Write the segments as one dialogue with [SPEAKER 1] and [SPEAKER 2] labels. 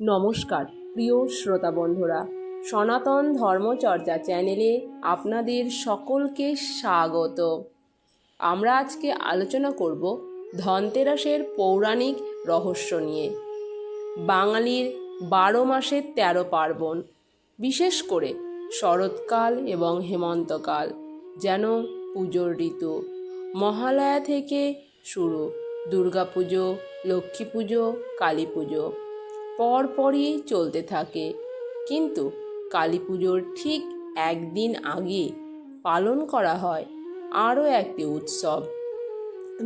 [SPEAKER 1] নমস্কার, প্রিয় শ্রোতা বন্ধুরা। সনাতন ধর্মচর্চা চ্যানেলে আপনাদের সকলকে স্বাগত। আমরা আজকে আলোচনা করব ধনতেরাসের পৌরাণিক রহস্য নিয়ে। বাঙালির বারো মাসের তেরো পার্বণ, বিশেষ করে শরৎকাল এবং হেমন্তকাল, যেন পুজোর ঋতু। মহালয়া থেকে শুরু, দুর্গাপুজো, লক্ষ্মী পুজো, কালী পুজো। পরপরই চলতে থাকে। কিন্তু কালী পুজোর ঠিক একদিন আগে পালন করা হয় আরও একটি উৎসব,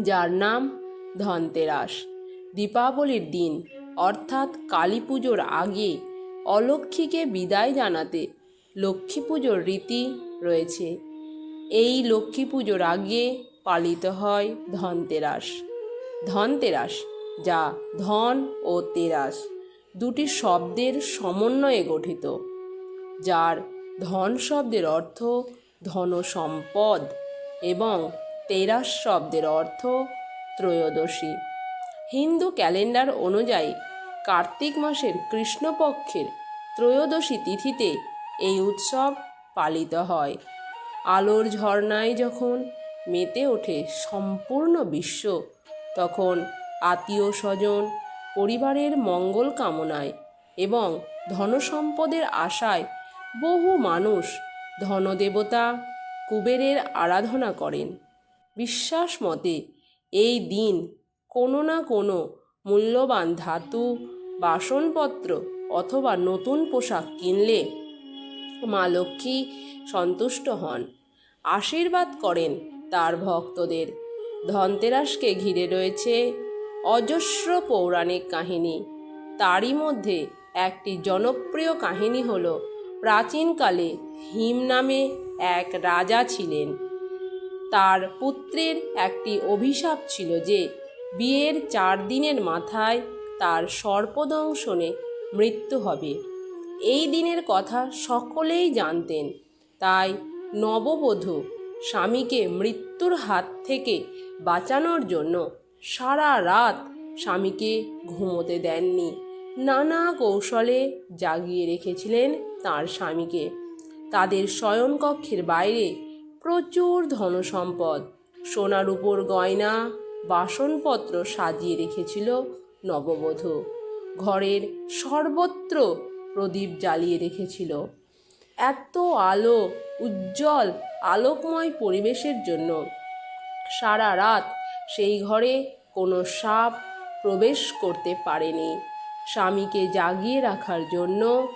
[SPEAKER 1] যার নাম ধনতেরাস। দীপাবলির দিন, অর্থাৎ কালী পুজোর আগে অলক্ষ্মীকে বিদায় জানাতে লক্ষ্মী পুজোর রীতি রয়েছে। এই লক্ষ্মী পুজোর আগে পালিত হয় ধনতেরাস। ধনতেরাস, যা ধন ও তেরাস। দুটি শব্দের সমন্বয়ে গঠিত, যার ধন শব্দের অর্থ ধন সম্পদ এবং তেরাস শব্দের অর্থ ত্রয়োদশী। হিন্দু ক্যালেন্ডার অনুযায়ী কার্তিক মাসের কৃষ্ণপক্ষের ত্রয়োদশী তিথিতে এই উৎসব পালিত হয়। আলোর ঝর্ণায় যখন মেতে ওঠে সম্পূর্ণ বিশ্ব, তখন আত্মীয় স্বজন পরিবারের মঙ্গল কামনায় এবং ধনসম্পদের আশায় বহু মানুষ ধনদেবতা কুবেরের আরাধনা করেন। বিশ্বাস মতে এই দিন কোনো না কোনো মূল্যবান ধাতু, বাসনপত্র অথবা নতুন পোশাক কিনলে মা লক্ষ্মী সন্তুষ্ট হন। আশীর্বাদ করেন তার ভক্তদের। ধনতেরাসকে ঘিরে রয়েছে অজস্র পৌরাণিক কাহিনী। তারই মধ্যে একটি জনপ্রিয় কাহিনী হল প্রাচীনকালে হিম নামে এক রাজা ছিলেন। তার পুত্রের একটি অভিশাপ ছিল যে বিয়ের চার দিনের মাথায় তার সর্পদংশনে মৃত্যু হবে। এই দিনের কথা সকলেই জানতেন, তাই নববধূ স্বামীকে মৃত্যুর হাত থেকে বাঁচানোর জন্য সারা রাত স্বামীকে ঘুমোতে দেননি। নানা কৌশলে জাগিয়ে রেখেছিলেন তার স্বামীকে। তাদের শয়নকক্ষের বাইরে প্রচুর ধনসম্পদ, সোনার উপর গয়না, বাসনপত্র সাজিয়ে রেখেছিল নববধূ। ঘরের সর্বত্র প্রদীপ জ্বালিয়ে রেখেছিল। এত আলো, উজ্জ্বল, আলোকময় পরিবেশের জন্য সারা রাত সেই ঘরে কোনো সাপ প্রবেশ করতে পারেনি। স্বামীকে জাগিয়ে রাখার জন্য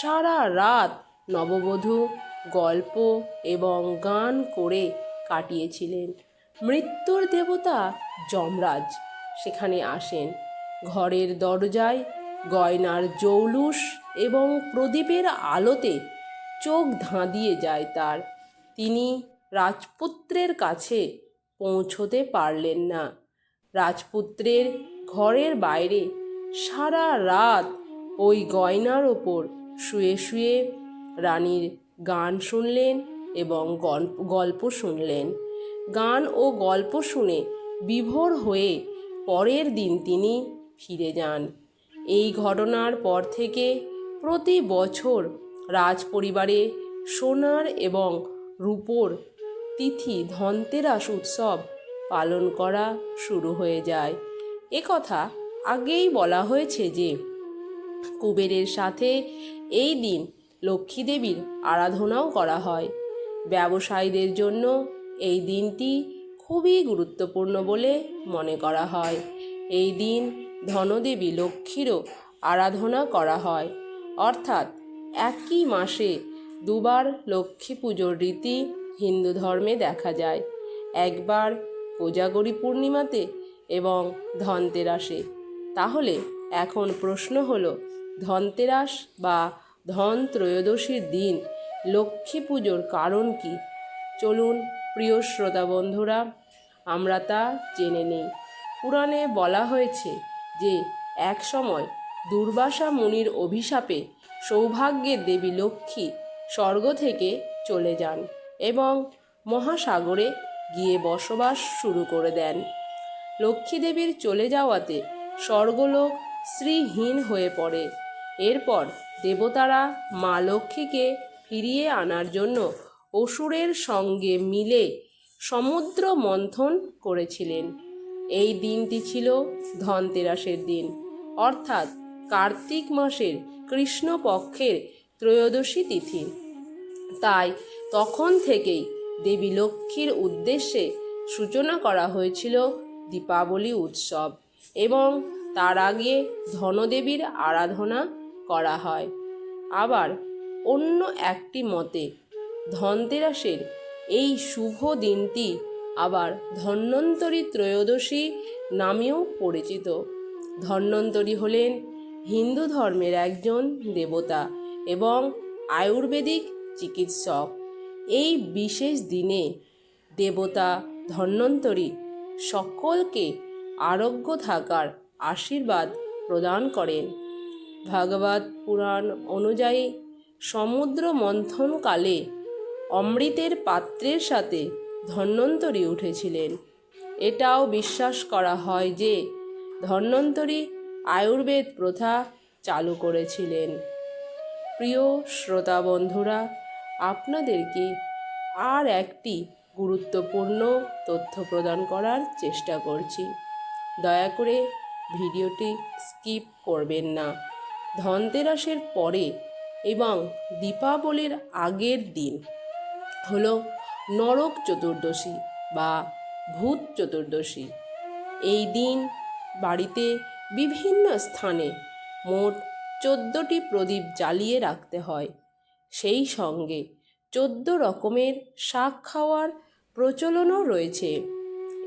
[SPEAKER 1] সারা রাত নববধূ গল্প এবং গান করে কাটিয়েছিলেন। মৃত্যুর দেবতা যমরাজ সেখানে আসেন। ঘরের দরজায় গয়নার জৌলুস এবং প্রদীপের আলোতে চোখ ধাঁধিয়ে যায় তার। তিনি রাজপুত্রের কাছে পৌঁছতে পারলেন না। রাজপুত্রের ঘরের বাইরে সারা রাত ওই গয়নার ওপর শুয়ে শুয়ে রানীর গান শুনলেন এবং গল্প শুনলেন। গান ও গল্প শুনে বিভোর হয়ে পরের দিন তিনি ফিরে যান। এই ঘটনার পর থেকে প্রতি বছর রাজপরিবারে সোনার এবং রূপোর তিথি ধনতেরাস উৎসব পালন করা শুরু হয়ে যায়। একথা আগেই বলা হয়েছে যে, কুবেরের সাথে এই দিন লক্ষ্মী দেবীর আরাধনাও করা হয়। ব্যবসায়ীদের জন্য এই দিনটি খুবই গুরুত্বপূর্ণ বলে মনে করা হয়। এই দিন ধনদেবী লক্ষ্মীরও আরাধনা করা হয়। অর্থাৎ একই মাসে দুবার লক্ষ্মী পুজোর রীতি হিন্দু ধর্মে দেখা যায়। একবার কোজাগরী পূর্ণিমাতে এবং ধনতেরাসে। তাহলে এখন প্রশ্ন হলো, ধনতেরাস বা ধন ত্রয়োদশীর দিন লক্ষ্মী পুজোর কারণ কি? চলুন প্রিয় শ্রোতা বন্ধুরা, আমরা তা জেনে নেই। পুরাণে বলা হয়েছে যে, এক সময় দুর্বাসা মুনির অভিশাপে সৌভাগ্যের দেবী লক্ষ্মী স্বর্গ থেকে চলে যান। এবং মহাসাগরে গিয়ে বসবাস শুরু করে দেন। লক্ষ্মী দেবীর চলে যাওয়াতে স্বর্গলোক শ্রীহীন হয়ে পড়ে। এরপর দেবতারা মা লক্ষ্মীকে ফিরিয়ে আনার জন্য অসুরের সঙ্গে মিলে সমুদ্র মন্থন করেছিলেন। এই দিনটি ছিল ধনতেরাসের দিন, অর্থাৎ কার্তিক মাসের কৃষ্ণপক্ষের ত্রয়োদশী তিথি। তাই তখন থেকেই দেবী লক্ষ্মীর উদ্দেশ্যে সূচনা করা হয়েছিল দীপাবলি উৎসব এবং তার আগে ধনদেবীর আরাধনা করা হয়। আবার অন্য একটি মতে, ধনতেরাসের এই শুভ দিনটি আবার ধন্বন্তরী ত্রয়োদশী নামেও পরিচিত। ধন্বন্তরী হলেন হিন্দু ধর্মের একজন দেবতা এবং আয়ুর্বেদিক চিকিৎসক। এই বিশেষ দিনে দেবতা ধন্বন্তরী সকলকে আরোগ্য থাকার আশীর্বাদ প্রদান করেন। ভাগবত পুরাণ অনুযায়ী সমুদ্র মন্থনকালে অমৃতের পাত্রের সাথে ধন্বন্তরী উঠেছিলেন। এটাও বিশ্বাস করা হয় যে ধন্বন্তরী আয়ুর্বেদ প্রথা চালু করেছিলেন। প্রিয় শ্রোতা বন্ধুরা আপনাদেরকে আর একটি গুরুত্বপূর্ণ তথ্য প্রদান করার চেষ্টা করছি। দয়া করে ভিডিওটি স্কিপ করবেন না। ধনতেরাসের পরে এবং দীপাবলির আগের দিন হলো নরক চতুর্দশী বা ভূত চতুর্দশী। এই দিন বাড়িতে বিভিন্ন স্থানে মোট চোদ্দোটি প্রদীপ জ্বালিয়ে রাখতে হয়। সেই সঙ্গে চোদ্দ রকমের শাক খাওয়ার প্রচলনও রয়েছে।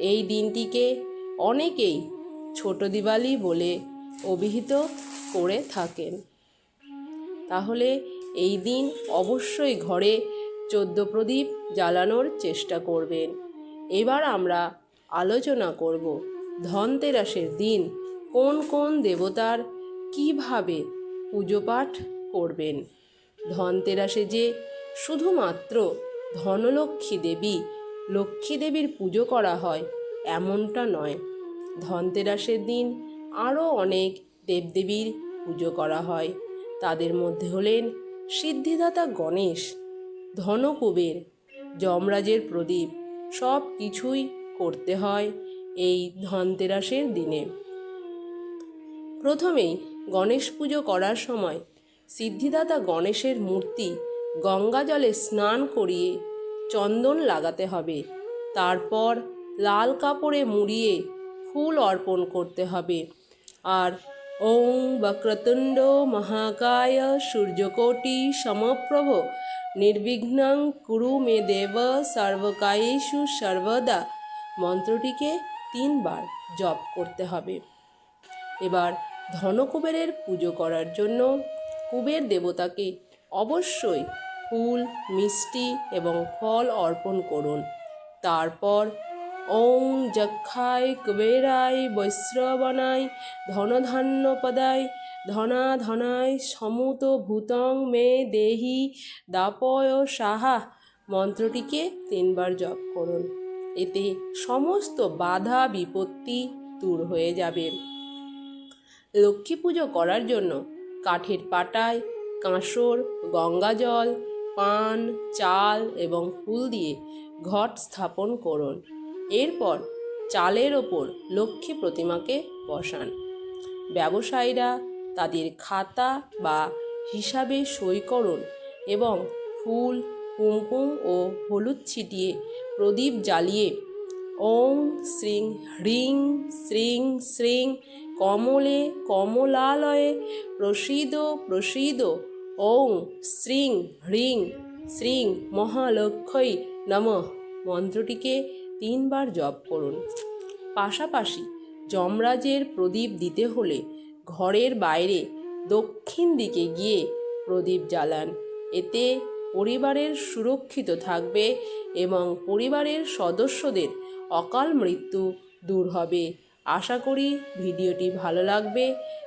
[SPEAKER 1] এই দিনটিকে অনেকেই ছোট দিওয়ালি বলে অভিহিত করে থাকেন। তাহলে এই দিন অবশ্যই ঘরে চোদ্দ প্রদীপ জ্বালানোর চেষ্টা করবেন। এবার আমরা আলোচনা করব ধনতেরাসের দিন কোন কোন দেবতার কীভাবে পুজো পাঠ করবেন। ধনতেরাসে যে শুধুমাত্র ধনলক্ষ্মী দেবী লক্ষ্মী দেবীর পুজো করা হয়, এমনটা নয়। ধনতেরাসের দিন আরও অনেক দেবদেবীর পুজো করা হয়। তাদের মধ্যে হলেন সিদ্ধিদাতা গণেশ, ধনকুবের, যমরাজের প্রদীপ, সব কিছুই করতে হয় এই ধনতেরাসের দিনে। প্রথমেই গণেশ পুজো করার সময় সিদ্ধিদাতা গণেশের মূর্তি গঙ্গা জলে স্নান করিয়ে চন্দন লাগাতে হবে। তারপর লাল কাপড়ে মুড়িয়ে ফুল অর্পণ করতে হবে। আর ওং বক্রতুণ্ড মহাকায় সূর্যকোটি সমপ্রভ। নির্বিঘ্নং কুরু মে দেব সর্বকায়েষু সর্বদা। মন্ত্রটিকে তিনবার জপ করতে হবে। এবার ধনকুবেরের পুজো করার জন্য কুবের দেবতাকে অবশ্যই ফুল, মিষ্টি এবং ফল অর্পণ করুন। তারপর ওং যক্ষায় কুবেরায় বৈশ্রবণায় ধনধান্য পদায় ধনা ধনায় সমুত ভূতং মে দেহি দাপয় সাহা মন্ত্রটিকে তিনবার জপ করুন। এতে সমস্ত বাধা বিপত্তি দূর হয়ে যাবে। লক্ষ্মী পুজো করার জন্য কাঠের পাটায় কাঁসর, গঙ্গাজল, পান, চাল এবং ফুল দিয়ে ঘট স্থাপন করুন। এরপর চালের ওপর লক্ষ্মী প্রতিমাকে বসান। ব্যবসায়ীরা তাদের খাতা বা হিসাবে সই করুন এবং ফুল, কুমকুম ও হলুদ ছিটিয়ে প্রদীপ জ্বালিয়ে ওং শ্রীং, হ্রিং শ্রীং শ্রীং কমলে কমলালয়ে প্রসিদ প্রসিদ। ওং শ্রীং হ্রিং শ্রীং মহালক্ষ্মী নমঃ। মন্ত্রটিকে তিনবার জপ করুন। পাশাপাশি যমরাজের প্রদীপ দিতে হলে ঘরের বাইরে দক্ষিণ দিকে গিয়ে প্রদীপ জ্বালান। এতে পরিবারের সুরক্ষিত থাকবে এবং পরিবারের সদস্যদের অকাল মৃত্যু দূর হবে। আশা করি ভিডিওটি ভালো লাগবে।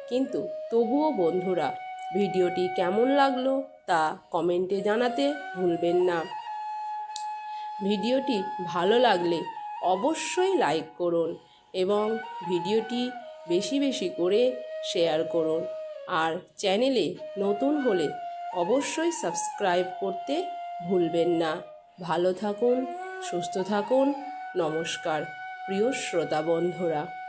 [SPEAKER 1] কিন্তু তবুও বন্ধুরা, ভিডিওটি কেমন লাগল তা কমেন্টে জানাতে ভুলবেন না। ভিডিওটি ভালো লাগলে অবশ্যই লাইক করুন এবং ভিডিওটি বেশি বেশি করে শেয়ার করুন। আর চ্যানেলে নতুন হলে অবশ্যই সাবস্ক্রাইব করতে ভুলবেন না। ভালো থাকুন, সুস্থ থাকুন, নমস্কার, প্রিয় শ্রোতা বন্ধুরা।